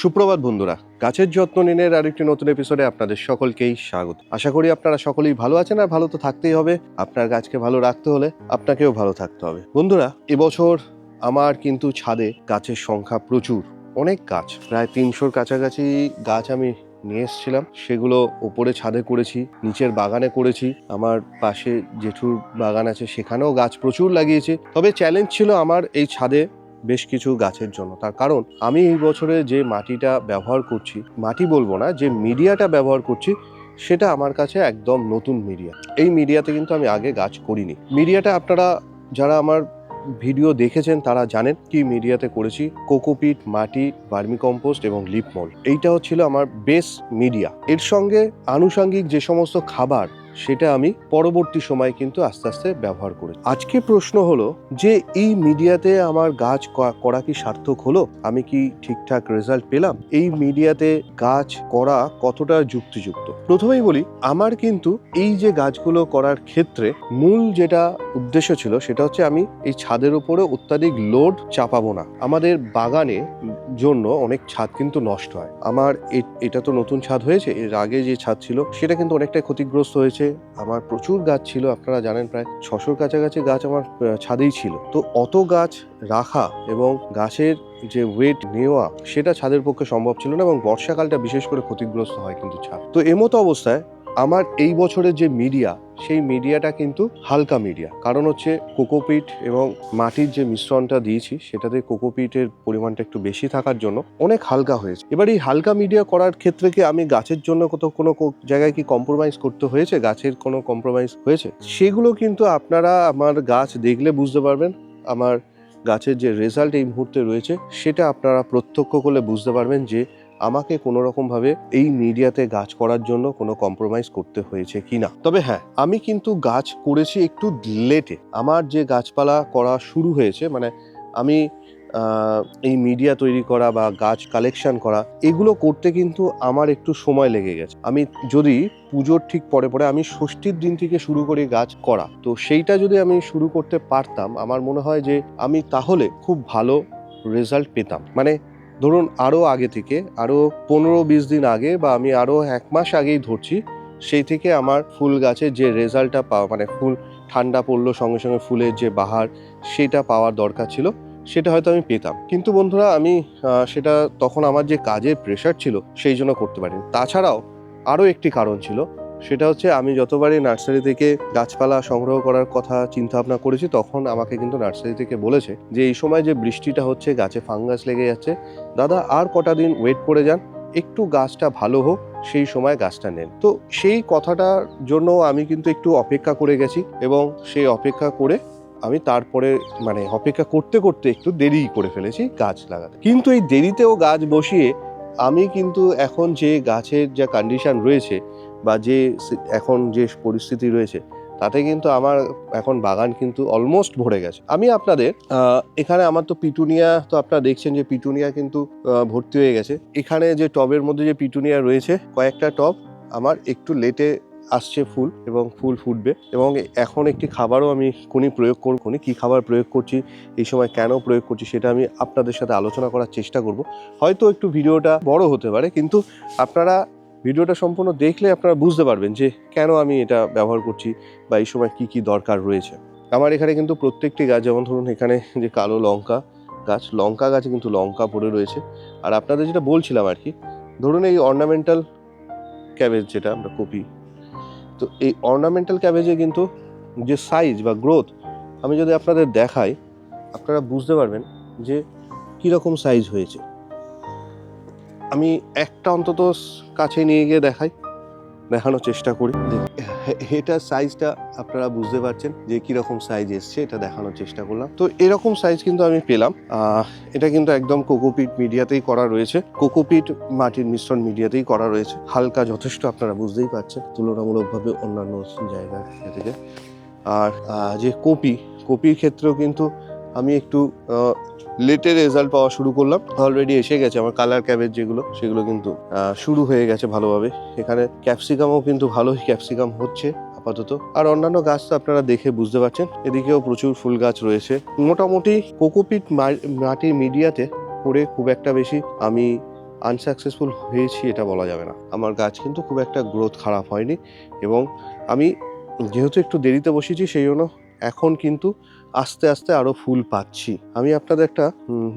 সুপ্রভাত বন্ধুরা, গাছের যত্ন নিনের আরেকটি নতুন এপিসোডে আপনাদের সকলকেই স্বাগত। আশা করি আপনারা সকলেই ভালো আছেন আর ভালো তো থাকতেই হবে। আপনার গাছকে ভালো রাখতে হলে আপনাকেও ভালো থাকতে হবে। বন্ধুরা, এবছর আমার কিন্তু ছাদে গাছের সংখ্যা প্রচুর। অনেক গাছ, প্রায় তিনশোর কাছাকাছি গাছ আমি নিয়ে এসেছিলাম। সেগুলো ওপরে ছাদে করেছি, নিচের বাগানে করেছি। আমার পাশে জেঠুর বাগান আছে, সেখানেও গাছ প্রচুর লাগিয়েছি। তবে চ্যালেঞ্জ ছিল আমার এই ছাদে বেশ কিছু গাছের জন্য। তার কারণ, আমি এই বছরে যে মাটিটা ব্যবহার করছি, মাটি বলব না, যে মিডিয়াটা ব্যবহার করছি, সেটা আমার কাছে একদম নতুন মিডিয়া। এই মিডিয়াতে কিন্তু আমি আগে গাছ করিনি। মিডিয়াটা আপনারা যারা আমার ভিডিও দেখেছেন, তারা জানেন কি মিডিয়াতে করেছি। কোকোপিট, মাটি, ভার্মিকম্পোস্ট এবং লিপমল এইটাও ছিল আমার বেস মিডিয়া। এর সঙ্গে আনুষঙ্গিক যে সমস্ত খাবার সেটা আমি পরবর্তী সময় কিন্তু আস্তে আস্তে ব্যবহার করি আজকে প্রশ্ন হলো, যে এই মিডিয়াতে আমার গাছ করা কি সার্থক হলো? আমি কি ঠিকঠাক রেজাল্ট পেলাম? এই মিডিয়াতে গাছ করা কতটা যুক্তিযুক্ত? প্রথমেই বলি, আমার কিন্তু এই যে গাছগুলো করার ক্ষেত্রে মূল যেটা উদ্দেশ্য ছিল, সেটা হচ্ছে আমি এই ছাদের উপরে অত্যাধিক লোড চাপাবো না। আমাদের বাগানে জন্য অনেক ছাদ কিন্তু নষ্ট হয়। আমার এটা তো নতুন ছাদ হয়েছে, এর আগে যে ছাদ ছিল, সেটা কিন্তু অনেকটাই ক্ষতিগ্রস্ত হয়েছে। আমার প্রচুর গাছ ছিল, আপনারা জানেন প্রায় ছশোর কাছাকাছি গাছ আমার ছাদেই ছিল। তো অত গাছ রাখা এবং গাছের যে ওয়েট নেওয়া, সেটা ছাদের পক্ষে সম্ভব ছিল না এবং বর্ষাকালটা বিশেষ করে ক্ষতিগ্রস্ত হয় কিন্তু ছাদ। তো এমতো অবস্থায় আমার এই বছরের যে মিডিয়া, সেই মিডিয়াটা কিন্তু হালকা মিডিয়া। কারণ হচ্ছে কোকোপিট এবং মাটির যে মিশ্রণটা দিয়েছি, সেটাতে কোকোপিটের পরিমাণটা একটু বেশি থাকার জন্য অনেক হালকা হয়েছে। এবার এই হালকা মিডিয়া করার ক্ষেত্রে কি আমি গাছের জন্য কত কোনো জায়গায় কি কম্প্রোমাইজ করতে হয়েছে? গাছের কোনো কম্প্রোমাইজ হয়েছে? সেগুলো কিন্তু আপনারা আমার গাছ দেখলে বুঝতে পারবেন। আমার গাছের যে রেজাল্ট এই মুহূর্তে রয়েছে, সেটা আপনারা প্রত্যক্ষ করলে বুঝতে পারবেন যে আমাকে কোনো রকমভাবে এই মিডিয়াতে গাছ করার জন্য কোনো কম্প্রোমাইজ করতে হয়েছে কি না তবে হ্যাঁ আমি কিন্তু গাছ করেছি একটু লেটে আমার যে গাছপালা করা শুরু হয়েছে মানে আমি এই মিডিয়া তৈরি করা বা গাছ কালেকশন করা, এগুলো করতে কিন্তু আমার একটু সময় লেগে গেছে। আমি যদি পুজোর ঠিক পরে পরে আমি ষষ্ঠীর দিন থেকে শুরু করি গাছ করা, তো সেইটা যদি আমি শুরু করতে পারতাম, আমার মনে হয় যে আমি তাহলে খুব ভালো রেজাল্ট পেতাম। মানে ধরুন আরও আগে থেকে আরও পনেরো বিশ দিন আগে বা আমি আরও এক মাস আগেই ধরছি, সেই থেকে আমার ফুল গাছের যে রেজাল্টটা পাওয়া মানে ফুল ঠান্ডা পড়ল, সঙ্গে সঙ্গে ফুলের যে বাহার, সেটা পাওয়ার দরকার ছিল, সেটা হয়তো আমি পেতাম। কিন্তু বন্ধুরা, আমি সেটা তখন আমার যে কাজের প্রেশার ছিল, সেই জন্য করতে পারিনি। তাছাড়াও আরও একটি কারণ ছিল সেটা হচ্ছে আমি যতবারই নার্সারি থেকে গাছপালা সংগ্রহ করার কথা চিন্তা ভাবনা করেছি, তখন আমাকে কিন্তু নার্সারি থেকে বলেছে যে, এই সময় যে বৃষ্টিটা হচ্ছে, গাছে ফাঙ্গাস লেগে যাচ্ছে, দাদা আর কটা দিন ওয়েট করে যান, একটু গাছটা ভালো হোক, সেই সময় গাছটা নেন। তো সেই কথাটার জন্য আমি কিন্তু একটু অপেক্ষা করে গেছি এবং সেই অপেক্ষা করে আমি তারপরে মানে অপেক্ষা করতে করতে একটু দেরি করে ফেলেছি গাছ লাগাতে। কিন্তু এই দেরিতেও গাছ বসিয়ে আমি কিন্তু এখন যে গাছের যা কন্ডিশন রয়েছে বা যে এখন যে পরিস্থিতি রয়েছে, তাতে কিন্তু আমার এখন বাগান কিন্তু অলমোস্ট ভরে গেছে। আমি আপনাদের এখানে আমার তো পিটুনিয়া, তো আপনারা দেখছেন যে পিটুনিয়া কিন্তু ভর্তি হয়ে গেছে। এখানে যে টবের মধ্যে যে পিটুনিয়া রয়েছে, কয়েকটা টব আমার একটু লেটে আসছে ফুল এবং ফুল ফুটবে এবং এখন একটি খাবারও আমি কোনি প্রয়োগ করব কোনি কী খাবার প্রয়োগ করছি, এই সময় কেন প্রয়োগ করছি সেটা আমি আপনাদের সাথে আলোচনা করার চেষ্টা করব। হয়তো একটু ভিডিওটা বড় হতে পারে, কিন্তু আপনারা ভিডিওটা সম্পূর্ণ দেখলে আপনারা বুঝতে পারবেন যে কেন আমি এটা ব্যবহার করছি বা এই সময় কি কি দরকার রয়েছে। আমার এখানে কিন্তু প্রত্যেকটি গাছ, যেমন ধরুন এখানে যে কালো লঙ্কা গাছ, লঙ্কা গাছে কিন্তু লঙ্কা পড়ে রয়েছে। আর আপনাদের যেটা বলছিলাম আর কি, ধরুন এই অর্নামেন্টাল ক্যাবেজ যেটা আমরা কপি, তো এই অর্নামেন্টাল ক্যাবেজে কিন্তু যে সাইজ বা গ্রোথ আমি যদি আপনাদের দেখাই, আপনারা বুঝতে পারবেন যে কীরকম সাইজ হয়েছে। আমি একটা অন্তত কাছে নিয়ে গিয়ে দেখাই, দেখানোর চেষ্টা করি। এটা সাইজটা আপনারা বুঝতে পারছেন যে কীরকম সাইজ এসছে, এটা দেখানোর চেষ্টা করলাম। তো এরকম সাইজ কিন্তু আমি পেলাম। এটা কিন্তু একদম কোকোপিট মিডিয়াতেই করা রয়েছে। কোকোপিট মাটির মিশ্রণ মিডিয়াতেই করা রয়েছে। হালকা যথেষ্ট আপনারা বুঝতেই পারছেন, তুলনামূলকভাবে অন্যান্য জায়গার থেকে। আর যে কপি, কপির ক্ষেত্রেও কিন্তু আমি একটু লেটে রেজাল্ট পাওয়া শুরু করলাম। অলরেডি এসে গেছে আমার কালার ক্যাবেজ যেগুলো, সেগুলো কিন্তু শুরু হয়ে গেছে ভালোভাবে। এখানে ক্যাপসিকামও কিন্তু ভালোই ক্যাপসিকাম হচ্ছে আপাতত। আর অন্যান্য গাছ তো আপনারা দেখে বুঝতে পারছেন, এদিকেও প্রচুর ফুল গাছ রয়েছে। মোটামুটি কোকোপিট মাটির মিডিয়াতে করে খুব একটা বেশি আমি আনসাকসেসফুল হয়েছি এটা বলা যাবে না। আমার গাছ কিন্তু খুব একটা গ্রোথ খারাপ হয়নি এবং আমি যেহেতু একটু দেরিতে বসেছি, সেই জন্য এখন কিন্তু আস্তে আস্তে আরও ফুল পাচ্ছি। আমি আপনাদের একটা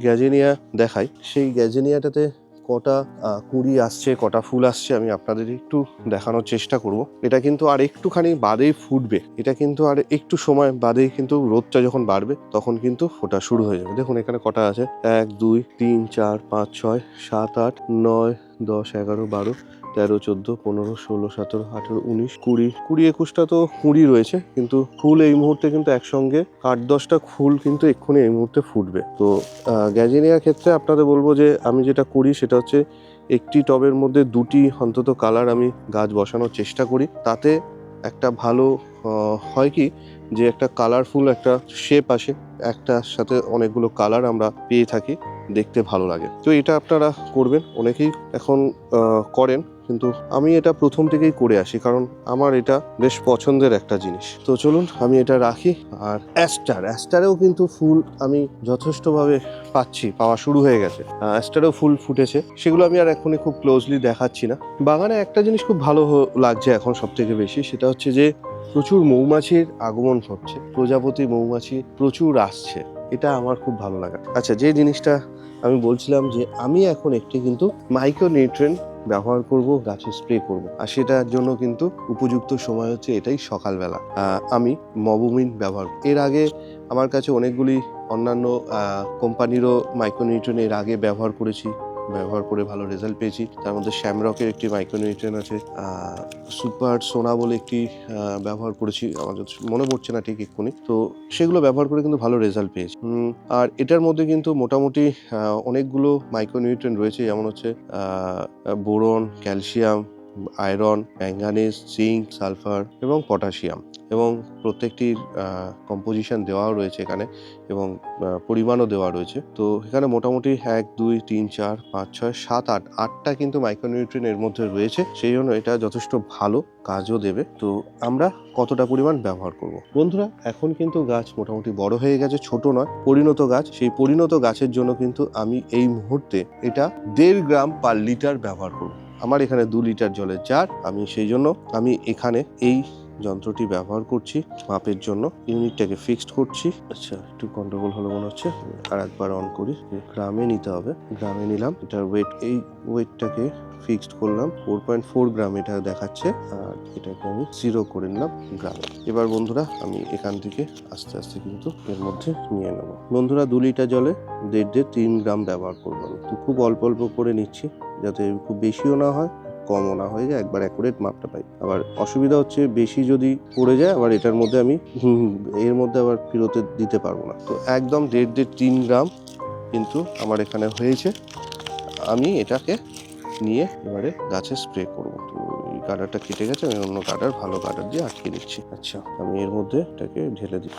গ্যাজেনিয়া দেখাই। সেই গ্যাজেনিয়াটাতে কটা কুড়ি আসছে, কটা ফুল আসছে, আমি আপনাদের একটু দেখানোর চেষ্টা করব। এটা কিন্তু আর একটুখানি বাদেই ফুটবে। এটা কিন্তু আর একটু সময় বাদেই কিন্তু রোদটা যখন বাড়বে, তখন কিন্তু ফোটা শুরু হয়ে যাবে। দেখুন, এখানে কটা আছে। এক, দুই, তিন, চার, পাঁচ, ছয়, সাত, আট, নয়, দশ, এগারো, বারো তেরো, চোদ্দ, পনেরো, ষোলো, সতেরো, আঠেরো, উনিশ, কুড়ি কুড়ি একুশটা তো কুড়ি রয়েছে, কিন্তু ফুল এই মুহূর্তে কিন্তু একসঙ্গে আট, দশটা ফুল কিন্তু এক্ষুনি এই মুহূর্তে ফুটবে। তো গ্যাজিনিয়ার ক্ষেত্রে আপনাদের বলব যে আমি যেটা করি সেটা হচ্ছে একটি টবের মধ্যে দুটি অন্তত কালার আমি গাছ বসানোর চেষ্টা করি। তাতে একটা ভালো হয় কি যে একটা কালারফুল একটা শেপ আসে, একটার সাথে অনেকগুলো কালার আমরা পেয়ে থাকি। দেখতে ভালো লাগে। তো এটা আপনারা করবেন, অনেকেই এখন করেন, কিন্তু আমি এটা প্রথম থেকেই করে আসি, কারণ আমার এটা বেশ পছন্দের একটা জিনিস। তো চলুন, আমি এটা রাখি, আর অ্যাস্টার, অ্যাস্টারেও কিন্তু ফুল আমি যথেষ্টভাবে পাচ্ছি, পাওয়া শুরু হয়ে গেছে। অ্যাস্টারেও ফুল ফুটেছে, সেগুলো আমি আর এখনই খুব ক্লোজলি দেখাচ্ছি না। বাগানে একটা জিনিস খুব ভালো লাগছে এখন সব থেকে বেশি, সেটা হচ্ছে যে প্রচুর মৌমাছির আগমন ঘটছে। প্রজাপতি মৌমাছি প্রচুর আসছে, এটা আমার খুব ভালো লাগা। আচ্ছা যে জিনিসটা আমি বলছিলাম যে আমি এখন একটি কিন্তু মাইক্রো নিউট্রেন ব্যবহার করব, গাছে স্প্রে করব। আর সেটার জন্য কিন্তু উপযুক্ত সময় হচ্ছে এটাই সকালবেলা। আমি মবুমিন ব্যবহার এর আগে আমার কাছে অনেকগুলি অন্যান্য কোম্পানিরও মাইক্রোনিউট্রেন এর আগে ব্যবহার করেছি। ব্যবহার করে ভালো রেজাল্ট পেয়েছি। তার মধ্যে শ্যামরকের একটি মাইক্রোনিউট্রেন আছে। সুপার সোনা বলে একটি ব্যবহার করেছি। যত মনে পড়ছে না ঠিক এক্ষুনি। তো সেগুলো ব্যবহার করে কিন্তু ভালো রেজাল্ট পেয়েছি। আর এটার মধ্যে কিন্তু মোটামুটি অনেকগুলো মাইক্রোনিউট্রেন রয়েছে। যেমন হচ্ছে boron, calcium iron manganese zinc, sulphur এবং পটাশিয়াম এবং প্রত্যেকটির কম্পোজিশন দেওয়াও রয়েছে এখানে এবং পরিমাণও দেওয়া রয়েছে। তো এখানে মোটামুটি এক, দুই, তিন, চার, পাঁচ, ছয়, সাত, আট, আটটা কিন্তু মাইক্রোনিউট্রিন এর মধ্যে রয়েছে। সেই জন্য এটা যথেষ্ট ভালো কাজও দেবে। তো আমরা কতটা পরিমাণ ব্যবহার করব? বন্ধুরা, এখন কিন্তু গাছ মোটামুটি বড় হয়ে গেছে, ছোট নয়, পরিণত গাছ। সেই পরিণত গাছের জন্য কিন্তু আমি এই মুহূর্তে এটা দেড় গ্রাম পার লিটার ব্যবহার করব। আমার এখানে দু লিটার জলের জার, আমি সেই জন্য আমি এখানে এই যন্ত্রটি ব্যবহার করছি, মাপের জন্য। ইউনিটটাকে ফিক্সড করছি। আচ্ছা একটু গন্ডগোল হলো মনে হচ্ছে। আর একবার অন করি। গ্রামে নিতে হবে। গ্রামে নিলাম। এটার ওয়েট এই ওয়েটটাকে ফিক্সড করলাম। ফোর পয়েন্ট ফোর গ্রাম এটা দেখাচ্ছে। আর এটাকে আমি জিরো করে নিলাম গ্রামে। এবার বন্ধুরা, আমি এখান থেকে আস্তে আস্তে কিন্তু এর মধ্যে নিয়ে নেব। বন্ধুরা, দু লিটার জলে দেড় দেড় তিন গ্রাম ব্যবহার করব আমি। তো খুব অল্প অল্প করে নিচ্ছি। যাতে খুব বেশিও না হয়, কমও না হয়ে যায়, একবার অ্যাকুরেট মাপটা পাই। আবার অসুবিধা হচ্ছে বেশি যদি পড়ে যায়, আবার এটার মধ্যে আমি এর মধ্যে আবার ফেরতে দিতে পারব না। তো একদম দেড় দেড় তিন গ্রাম কিন্তু আমার এখানে হয়েছে। আমি এটাকে নিয়ে এবারে গাছে স্প্রে করব। তো এই গার্ডারটা কেটে গেছে, আমি অন্য গার্ডার ভালো গার্ডার দিয়ে আটকে দিচ্ছি। আচ্ছা আমি এর মধ্যে এটাকে ঢেলে দিই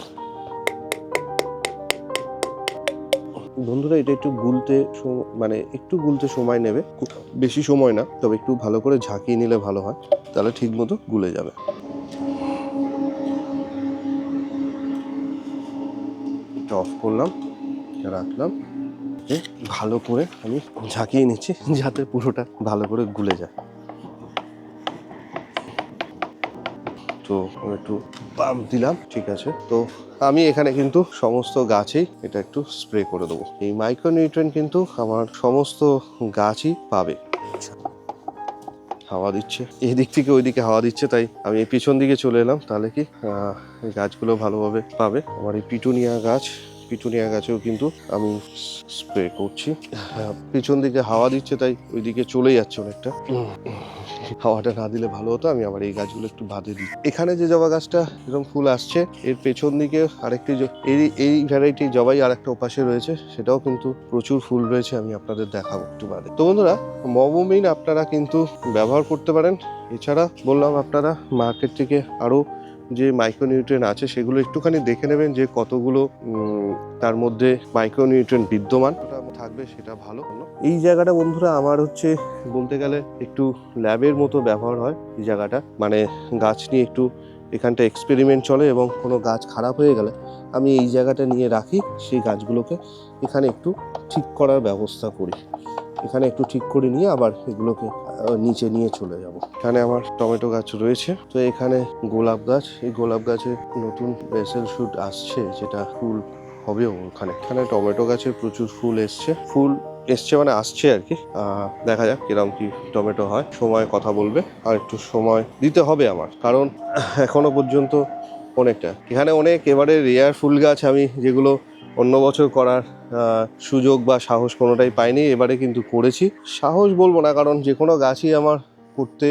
বন্ধুরা, এটা একটু গুলতে মানে একটু গুলতে সময় নেবে বেশি সময় না, তবে একটু ভালো করে ঝাঁকিয়ে নিলে ভালো হয়, তাহলে ঠিক মতো গুলে যাবে। অফ করলাম, রাখলাম ভালো করে আমি ঝাঁকিয়ে নিচ্ছি, যাতে পুরোটা ভালো করে গুলে যায়। তো একটু পাম্প দিলাম, ঠিক আছে। তো আমি এখানে কিন্তু সমস্ত গাছেই এটা একটু স্প্রে করে দেবো। এই মাইক্রোনিউট্রেন কিন্তু আমার সমস্ত গাছই পাবে। হাওয়া দিচ্ছে। এই দিক থেকে ওই দিকে হাওয়া দিচ্ছে, তাই আমি এই পিছন দিকে চলে এলাম। তাহলে কি গাছগুলো ভালোভাবে পাবে। আমার এই পিটুনিয়া গাছ পিটুনিয়া গাছেও কিন্তু আমি স্প্রে করছি। হ্যাঁ, পিছন দিকে হাওয়া দিচ্ছে তাই ওই দিকে চলে যাচ্ছে অনেকটা। হাওয়াটা না দিলে ভালো হতো আমি আবার এই গাছগুলো একটু বাদে দিই। এখানে যে জবা গাছটা এরকম ফুল আসছে এর পেছন দিকে আরেকটি এই এই ভ্যারাইটি জবাই আর একটা ওপাশে রয়েছে সেটাও কিন্তু প্রচুর ফুল রয়েছে আমি আপনাদের দেখাবো একটু বাদে। তো বন্ধুরা মবমিন আপনারা কিন্তু ব্যবহার করতে পারেন। এছাড়া বললাম আপনারা মার্কেট থেকে আরও যে মাইক্রোনিউট্রিয়েন্ট আছে সেগুলো একটুখানি দেখে নেবেন যে কতগুলো তার মধ্যে মাইক্রোনিউট্রিয়েন্ট বিদ্যমান থাকবে সেটা ভালো। এই জায়গাটা বন্ধুরা আমার হচ্ছে বলতে গেলে একটু ল্যাবের মতো ব্যবহার হয় এই জায়গাটা। মানে গাছ নিয়ে একটু এখানটা এক্সপেরিমেন্ট চলে এবং কোনো গাছ খারাপ হয়ে গেলে আমি এই জায়গাটা নিয়ে রাখি, সেই গাছগুলোকে এখানে একটু ঠিক করার ব্যবস্থা করি। এখানে একটু ঠিক করে নিয়ে আবার এগুলোকে নিচে নিয়ে চলে যাব। এখানে আমার টমেটো গাছ রয়েছে। তো এখানে গোলাপ গাছ। এই গোলাপ গাছে নতুন বেসেল শুট আসছে, যেটা ফুল হবেও ওখানে। এখানে টমেটো গাছে প্রচুর ফুল এসছে। ফুল এসছে মানে আসছে আর কি। দেখা যাক কিরম কি টমেটো হয়। সময় কথা বলবে। আর একটু সময় দিতে হবে আমার। কারণ এখনও পর্যন্ত অনেকটা। এখানে অনেক এবারে রেয়ার ফুল গাছ আমি যেগুলো অন্য বছর করার সুযোগ বা সাহস কোনোটাই পাইনি, এবারে কিন্তু করেছি। সাহস বলব না, কারণ যে কোনো গাছই আমার করতে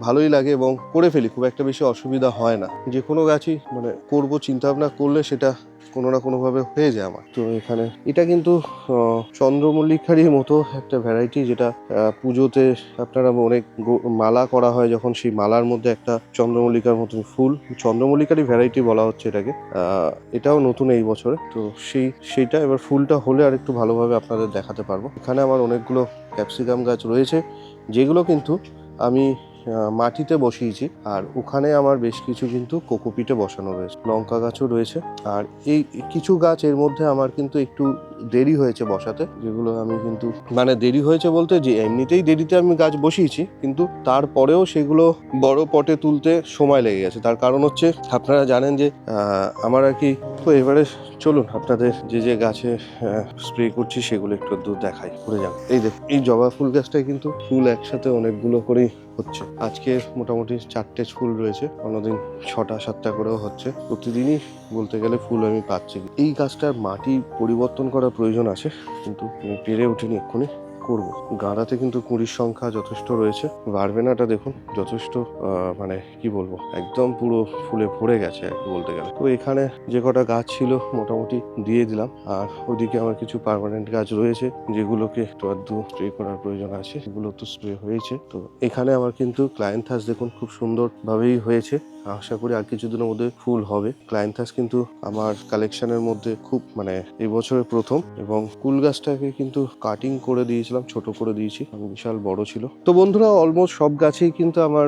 ভালোই লাগে এবং করে ফেলি, খুব একটা বেশি অসুবিধা হয় না। যে কোনো গাছই মানে করব চিন্তা ভাবনা করলে সেটা কোনো না কোনোভাবে হয়ে যায় আমার। তো এখানে এটা কিন্তু চন্দ্রমল্লিকারই মতো একটা ভ্যারাইটি যেটা পুজোতে আপনারা অনেক মালা করা হয় যখন সেই মালার মধ্যে একটা চন্দ্রমল্লিকার মতন ফুল। চন্দ্রমল্লিকারই ভ্যারাইটি বলা হচ্ছে এটাকে। এটাও নতুন এই বছরে। তো সেই, সেইটা এবার ফুলটা হলে আর একটু ভালোভাবে আপনাদের দেখাতে পারব। এখানে আমার অনেকগুলো ক্যাপসিকাম গাছ রয়েছে, যেগুলো কিন্তু আমি মাটিতে বসিয়েছি। আর ওখানে আমার বেশ কিছু কিন্তু কোকোপিটে বসানো রয়েছে। লঙ্কা গাছও রয়েছে। আর এই কিছু গাছ এর মধ্যে আমার কিন্তু একটু দেরি হয়েছে বসাতে, যেগুলো আমি কিন্তু মানে দেরি হয়েছে বলতে যে এমনিতেই দেরিতে আমি গাছ বসিয়েছি, কিন্তু তারপরেও সেগুলো বড় পটে তুলতে সময় লেগে গেছে। তার কারণ হচ্ছে আপনারা জানেন যে আমার আর কি তো এবারে চলুন আপনাদের যে যে গাছে স্প্রে করছি সেগুলো একটু দূর দেখাই, ঘুরে যান এই দেখ এই জবা ফুল গাছটায় কিন্তু ফুল একসাথে অনেকগুলো করেই হচ্ছে। আজকে মোটামুটি চারটে ফুল রয়েছে, অন্যদিন ছটা, সাতটা করেও হচ্ছে। প্রতিদিনই বলতে গেলে ফুল আমি পাচ্ছি। এই গাছটার মাটি পরিবর্তন করার প্রয়োজন আছে, কিন্তু পেরে উঠিনি এক্ষুনি। করব। গাঁদাতে কিন্তু কুড়ির সংখ্যা যথেষ্ট রয়েছে। বারবেনাটা দেখুন, যথেষ্ট মানে কি বলব, একদম পুরো ফুলে ভরে গেছে বলতে গেলে। তো এখানে যে কটা গাছ ছিল মোটামুটি দিয়ে দিলাম। আর ওদিকে আমার কিছু পারমানেন্ট গাছ রয়েছে, যেগুলোকে একটু আধটু স্প্রে করার প্রয়োজন আছে সেগুলো তো স্প্রে হয়েছে। তো এখানে আমার কিন্তু ক্লায়েন্থাস দেখুন, খুব সুন্দরভাবেই হয়েছে। আশা করি আর কিছুদিনের মধ্যে ফুল হবে। ক্লায়েন্থাস কিন্তু আমার কালেকশনের মধ্যে খুব মানে এই বছরের প্রথম এবং কুল গাছটাকে কিন্তু কাটিং করে দিয়েছিলাম, ছোট করে দিয়েছি বিশাল বড় ছিল। তো বন্ধুরা অলমোস্ট সব গাছেই কিন্তু আমার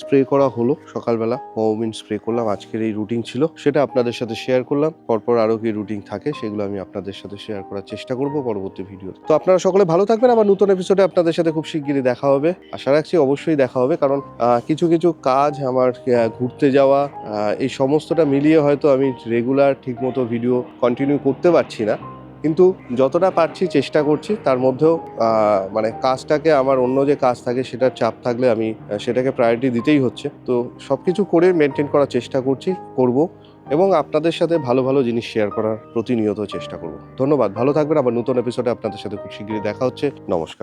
স্প্রে করা হলো। সকালবেলা মৌমিন স্প্রে করলাম, আজকের এই রুটিন ছিল। সেটা আপনাদের সাথে শেয়ার করলাম। পরপর আরও কি রুটিন থাকে সেগুলো আমি আপনাদের সাথে শেয়ার করার চেষ্টা করব পরবর্তী ভিডিওতে। তো আপনারা সকলে ভালো থাকবেন। আবার নতুন এপিসোডে আপনাদের সাথে খুব শিগগিরই দেখা হবে। আশা রাখছি অবশ্যই দেখা হবে কারণ কিছু কিছু কাজ আমার ঘুরতে যাওয়া এই সমস্তটা মিলিয়ে হয়তো আমি রেগুলার ঠিকমতো ভিডিও কন্টিনিউ করতে পারছি না। কিন্তু যতটা পারছি চেষ্টা করছি, তার মধ্যেও মানে কাজটাকে, আমার অন্য যে কাজ থাকে সেটার চাপ থাকলে আমি সেটাকে প্রায়োরিটি দিতেই হচ্ছে। তো সব কিছু করে মেনটেন করার চেষ্টা করছি, করব এবং আপনাদের সাথে ভালো ভালো জিনিস শেয়ার করার প্রতিনিয়ত চেষ্টা করব। ধন্যবাদ, ভালো থাকবেন। আবার নতুন এপিসোডে আপনাদের সাথে খুব শীঘ্রই দেখা হচ্ছে। নমস্কার।